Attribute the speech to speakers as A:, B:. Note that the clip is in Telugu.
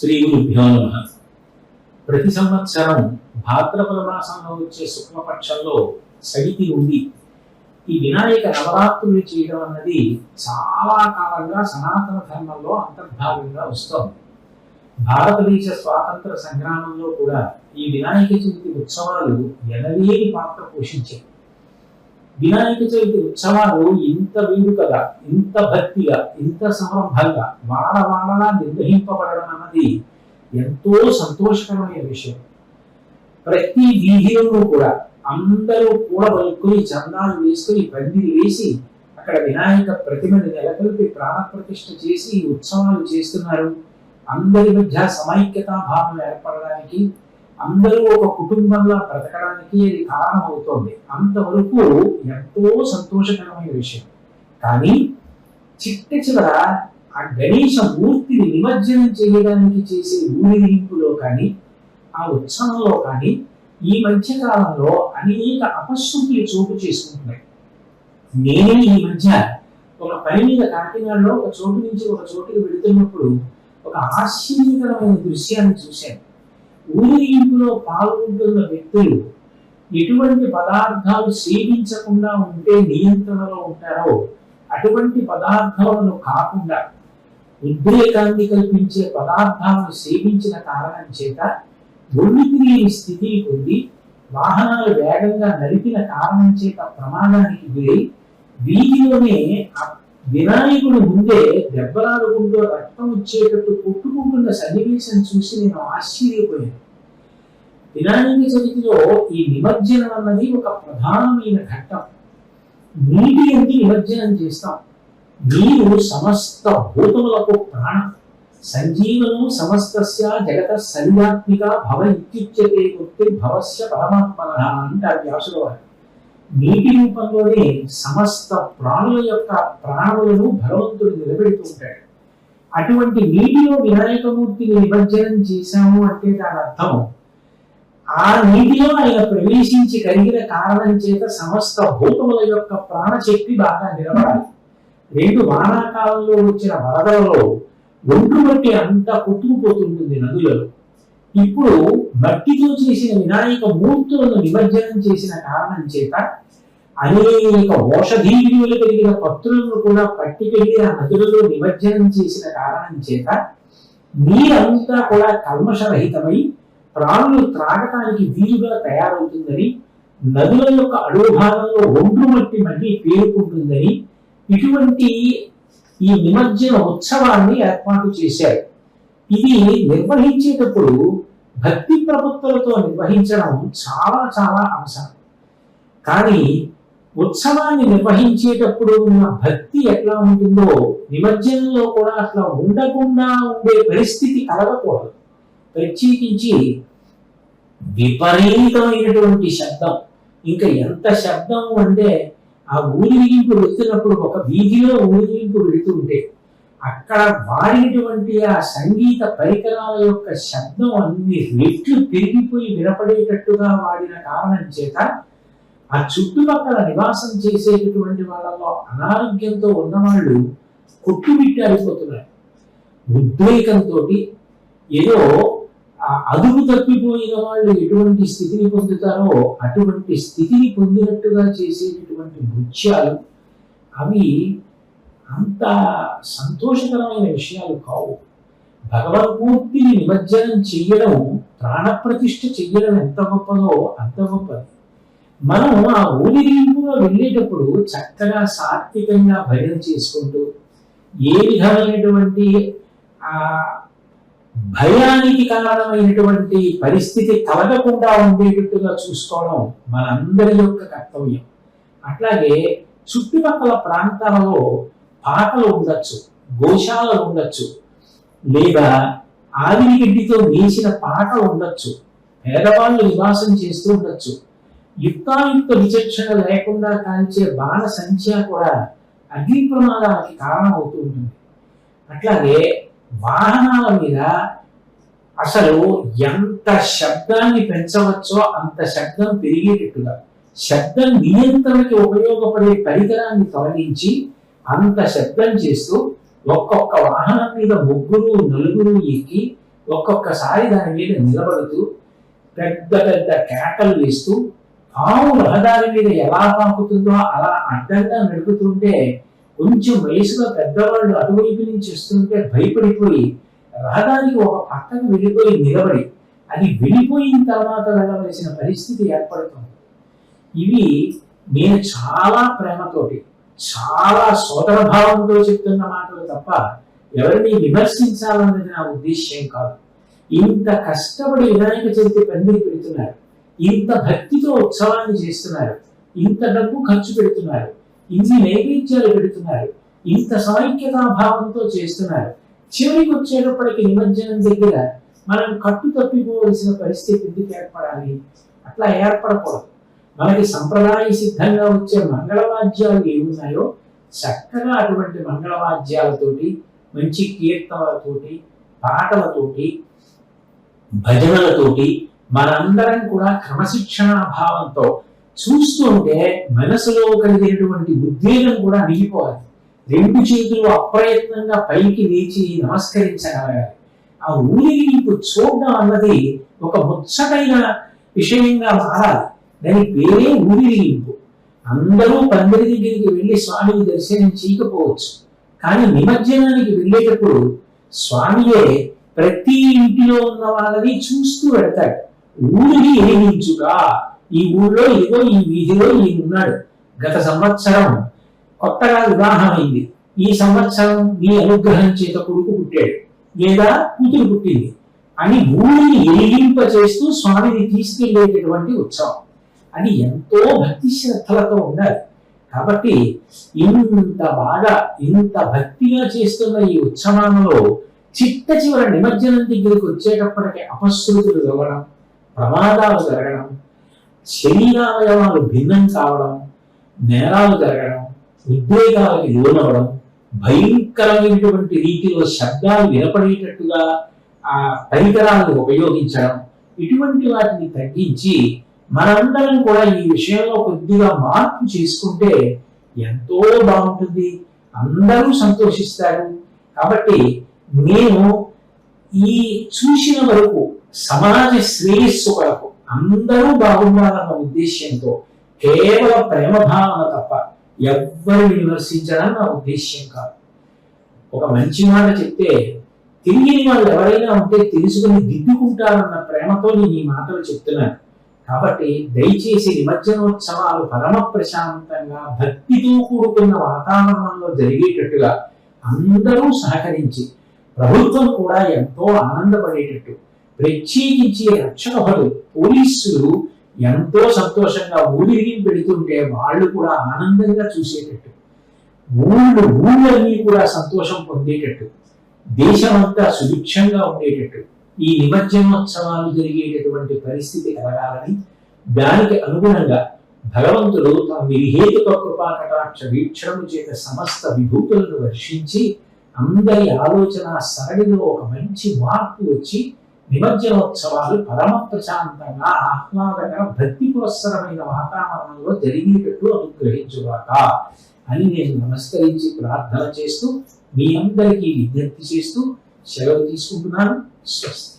A: శ్రీ గురుభ్యో నమ. ప్రతి సంవత్సరం భాద్రపద మాసంలో వచ్చే శుక్లపక్షంలో సగితి ఉంది. ఈ వినాయక నవరాత్రులు చేయడం అన్నది చాలా కాలంగా సనాతన ధర్మంలో అంతర్భాగంగా వస్తోంది. భారతదేశ స్వాతంత్ర సంగ్రామంలో కూడా ఈ వినాయక చవితి ఉత్సవాలు ఎనలేని పాత్ర పోషించాయి. వినాయక చవితి ఉత్సవాలు ఇంత వేడుకగా ఇంత భక్తిగా ఇంత సంరంభంగా వాడ నిర్వహింపబడడం అన్నది ఎంతో సంతోషకరమైన విషయం. ప్రతి వీధిలోనూ కూడా అందరూ కూడబలుక్కుని చందాలు వేసుకుని పందిరి వేసి అక్కడ వినాయక ప్రతిమని నెలకొల్పి ప్రాణప్రతిష్ఠ చేసి ఉత్సవాలు చేస్తున్నారు. అందరి మధ్య సమైక్యతా భావం ఏర్పడడానికి అందరూ ఒక కుటుంబంలో బ్రతకడానికి ఇది కారణమవుతోంది. అంతవరకు ఎంతో సంతోషకరమైన విషయం. కానీ చిట్ట చివర ఆ గణేష మూర్తిని నిమజ్జనం చేయడానికి చేసే ఊరేగింపులో కానీ ఆ ఉత్సవంలో కానీ ఈ మధ్య కాలంలో అనేక అపశృతులు చోటు చేసుకుంటున్నాయి. నేనే ఈ మధ్య ఒక పని మీద కాకినాడలో ఒక చోటు నుంచి ఒక చోటుకి వెళుతున్నప్పుడు ఒక ఆశ్చర్యకరమైన దృశ్యాన్ని చూశాను. ఊరేగింపులో పాల్గొంటున్న వ్యక్తులు ఎటువంటి పదార్థాలు సేవించకుండా ఉంటే నియంత్రణలో ఉంటారో అటువంటి పదార్థాలను కాకుండా ఉద్రేకాన్ని కల్పించే పదార్థాలను సేవించిన కారణం చేత ఒళ్ళు తిరిగి స్థితి పొంది వాహనాలు వేగంగా నడిపిన కారణం చేత ప్రమాదానికి గురై వీధిలోనే వినాయకుడు ముందే దెబ్బలాడుకుంటూ రక్తం వచ్చేటట్టు కొట్టుకుంటున్న సన్నివేశం చూసి నేను ఆశ్చర్యపోయాను. వినాయక చవితిలో ఈ నిమజ్జనం అన్నది ఒక ప్రధానమైన ఘట్టం. నీటి ఎందు నిమజ్జనం చేస్తాం. నీరు సమస్త భూతములకు ప్రాణం. సంజీవనం సమస్తస్య జగత సర్వాత్మిక భవ ఇత్యుచ్యతే భవస్య పరమాత్మన అంటారు వ్యాసుల వారు నీటి రూపంలోనే సమస్త ప్రాణుల యొక్క ప్రాణులను భగవంతుడు నిలబెడుతూ ఉంటాడు. అటువంటి నీటిలో వినాయకమూర్తిని నిమజ్జనం చేశాము అంటే దాని అర్థం ఆ నీటిలో ఆయన ప్రవేశించి కలిగిన కారణం చేత సమస్త భూతముల యొక్క ప్రాణశక్తి బాగా నిలబడాలి. రెండు వానాకాలంలో వచ్చిన వరదలలో ఒంటు బట్టి అంతా కొట్టుకుపోతుంటుంది నదులలో. ఇప్పుడు మట్టితో చేసిన వినాయక మూర్తులను నిమజ్జనం చేసిన కారణం చేత అనేక ఔషధీ విలువలు కలిగిన పత్రులను కూడా పట్టుకెళ్ళి ఆ నదులలో నిమజ్జనం చేసిన కారణం చేత నీరంతా కూడా కల్మషరహితమై ప్రాణులు త్రాగటానికి వీలుగా తయారవుతుందని నదుల యొక్క అడుగుభాగంలో ఒండ్రు మట్టి మళ్ళీ పేరుకుంటుందని ఇటువంటి ఈ నిమజ్జన ఉత్సవాన్ని ఏర్పాటు చేశారు. ఇది నిర్వహించేటప్పుడు భక్తి ప్రవృత్తులతో నిర్వహించడం చాలా చాలా అవసరం. కానీ ఉత్సవాన్ని నిర్వహించేటప్పుడు ఉన్న భక్తి ఎట్లా ఉంటుందో నిమజ్జనంలో కూడా అట్లా ఉండకుండా ఉండే పరిస్థితి కలగకూడదు. ప్రత్యేకించి విపరీతమైనటువంటి శబ్దం. ఇంకా ఎంత శబ్దం అంటే ఆ ఊరిగింపు వెళ్తున్నప్పుడు ఒక వీధిలో ఊరిగింపు వెళుతుంటే అక్కడ వాడినటువంటి ఆ సంగీత పరికరాల యొక్క శబ్దం అన్ని రెట్లు పెరిగిపోయి వినపడేటట్టుగా వాడిన కారణం చేత ఆ చుట్టుపక్కల నివాసం చేసేటటువంటి వాళ్ళలో అనారోగ్యంతో ఉన్నవాళ్ళు కొట్టుమిట్టారిపోతున్నారు ఉద్వేగంతో ఏదో ఆ అదుపు తప్పిపోయిన వాళ్ళు ఎటువంటి స్థితిని పొందుతారో అటువంటి స్థితిని పొందినట్టుగా చేసేటటువంటి నృత్యాలు అవి అంత సంతోషకరమైన విషయాలు కావు. భగవద్మూర్తిని నిమజ్జనం చెయ్యడం ప్రాణప్రతిష్ఠ చెయ్యడం ఎంత గొప్పదో అంత గొప్పది. మనం ఆ ఊరిలో వెళ్ళేటప్పుడు చక్కగా సాత్వికంగా భజన చేసుకుంటూ ఏ విధమైనటువంటి ఆ భయానికి కారణమైనటువంటి పరిస్థితి కలగకుండా ఉండేటట్టుగా చూసుకోవడం మనందరి యొక్క కర్తవ్యం. అట్లాగే చుట్టుపక్కల ప్రాంతాలలో పాటలు ఉండొచ్చు ఘోషాలు ఉండొచ్చు లేదా ఆవిరిగడ్డితో వేసిన పాట ఉండొచ్చు పేదవాళ్ళు నివాసం చేస్తూ ఉండొచ్చు. యుక్తాయుక్త విచక్షణ లేకుండా కాల్చే బాణ సంఖ్య కూడా అగ్ని ప్రమాదానికి కారణం అవుతూ ఉంటుంది. అట్లాగే వాహనాల మీద అసలు ఎంత శబ్దాన్ని పెంచవచ్చో అంత శబ్దం పెరిగేటట్టుగా శబ్దం నియంత్రణకి ఉపయోగపడే పరికరాన్ని తొలగించి అంత శబ్దం చేస్తూ ఒక్కొక్క వాహనం మీద ముగ్గురు నలుగురు ఎక్కి ఒక్కొక్కసారి దాని మీద నిలబడుతూ పెద్ద పెద్ద కేకలు వేస్తూ పాము రహదారి మీద ఎలా పాకుతుందో అలా అడ్డంగా నడుపుతుంటే కొంచెం వయసులో పెద్దవాళ్ళు అటువైపు నుంచి వస్తుంటే భయపడిపోయి రహదారికి ఒక పక్కకు వెళ్ళిపోయి నిలబడి అది వెళ్ళిపోయిన తర్వాత వెళ్ళవలసిన పరిస్థితి ఏర్పడుతుంది. ఇవి నేను చాలా ప్రేమతోటి చాలా సోదర భావంతో చెప్తున్న మాటలు తప్ప ఎవరిని విమర్శించాలన్నది నా ఉద్దేశ్యం కాదు. ఇంత కష్టపడి వినాయక చవితి పందిరి పెడుతున్నారు. ఇంత భక్తితో ఉత్సవాన్ని చేస్తున్నారు. ఇంత డబ్బు ఖర్చు పెడుతున్నారు. ఇన్ని నైవేద్యాలు పెడుతున్నారు. ఇంత సమైక్యతా భావంతో చేస్తున్నారు. చివరికి వచ్చేటప్పటికి నిమజ్జనం దగ్గర మనం కట్టు తప్పిపోవలసిన పరిస్థితి ఎందుకు ఏర్పడాలి? అట్లా ఏర్పడకూడదు. మనకి సంప్రదాయ సిద్ధంగా వచ్చే మంగళవాద్యాలు ఏమున్నాయో చక్కగా అటువంటి మంగళవాద్యాలతోటి మంచి కీర్తనలతోటి పాటలతోటి భజనలతోటి మనందరం కూడా క్రమశిక్షణ భావంతో చూస్తుంటే మనసులో కలిగేటువంటి ఉద్వేగం కూడా నిలిపోవాలి రెండు చేతులు అప్రయత్నంగా పైకి లేచి నమస్కరించగలగాలి. ఆ ఊరిగింపు చూడడం అన్నది ఒక ముచ్చటైన విషయంగా మారాలి. దాని పేరే ఊరిగింపు అందరూ పందిరి దగ్గరికి వెళ్ళి స్వామిని దర్శనం చేయకపోవచ్చు. కానీ నిమజ్జనానికి వెళ్ళేటప్పుడు స్వామియే ప్రతి ఇంటిలో ఉన్న వాళ్ళని చూస్తూ వెళ్తాడు. ఊరికి ఏమించుగా? ఈ ఊళ్ళో ఇదిగో ఈ వీధిలో ఈయన ఉన్నాడు గత సంవత్సరం కొత్తగా వివాహమైంది ఈ సంవత్సరం మీ అనుగ్రహం చేత కొడుకు పుట్టాడు. లేదా కూతురు పుట్టింది. అని ఊరిని ఎలిగింప చేస్తూ స్వామిని తీసుకెళ్ళేటటువంటి ఉత్సవం. అని ఎంతో భక్తి శ్రద్ధలతో ఉండాలి. కాబట్టి ఇంత బాగా ఇంత భక్తిగా చేస్తున్న ఈ ఉత్సవాలలో చిట్ట చివర నిమజ్జనం దగ్గరికి వచ్చేటప్పటికి అపశృతులు ఇవ్వడం ప్రమాదాలు జరగడం శరీరావయవాలు భిన్నం కావడం నేరాలు జరగడం ఉద్వేగాలకి లోనవడం భయంకరమైనటువంటి రీతిలో శబ్దాలు వినపడేటట్టుగా ఆ పరికరాలను ఉపయోగించడం ఇటువంటి వాటిని తగ్గించి మనందరం కూడా ఈ విషయంలో కొద్దిగా మార్పు చేసుకుంటే ఎంతో బాగుంటుంది. అందరూ సంతోషిస్తారు. కాబట్టి నేను ఈ చూసిన వరకు సమాజ శ్రేయస్సు కొరకు అందరూ బాగుండాలన్న ఉద్దేశ్యంతో కేవలం ప్రేమ భావన తప్ప ఎవ్వరిని విమర్శించడం నా ఉద్దేశ్యం కాదు. ఒక మంచి మాట చెప్తే తెలియని వాళ్ళు ఎవరైనా ఉంటే తెలుసుకుని దిద్దుకుంటారన్న ప్రేమతో నేను ఈ మాటలు చెప్తున్నాను. కాబట్టి దయచేసి నిమజ్జనోత్సవాలు పరమ ప్రశాంతంగా భక్తితో కూడుకున్న వాతావరణంలో జరిగేటట్టుగా అందరూ సహకరించి ప్రభుత్వం కూడా ఎంతో ఆనందపడేటట్టు ప్రత్యేకించి రక్షక భటులు పోలీసులు ఎంతో సంతోషంగా ఊరికి పెడుతుంటే వాళ్ళు కూడా ఆనందంగా చూసేటట్టు. ఊళ్ళు ఊళ్ళన్నీ కూడా సంతోషం పొందేటట్టు. దేశమంతా సుభిక్షంగా ఉండేటట్టు. ఈ నిమజ్జనోత్సవాలు జరిగేటటువంటి పరిస్థితి కలగాలని దానికి అనుగుణంగా భగవంతుడు తమ విహేతుక కృపా కటాక్ష వీక్షణము చేత సమస్త విభూతులను వర్షించి అందరి ఆలోచన సరళిలో ఒక మంచి మార్పు వచ్చి నిమజ్జనోత్సవాలు పరమ ప్రశాంతంగా ఆహ్లాదకర భక్తిపురస్సరమైన వాతావరణంలో జరిగేటట్టు అనుగ్రహించుగాక అని నేను నమస్కరించి ప్రార్థన చేస్తూ మీ అందరికీ విజ్ఞప్తి చేస్తూ సెలవు తీసుకుంటున్నాను. 是。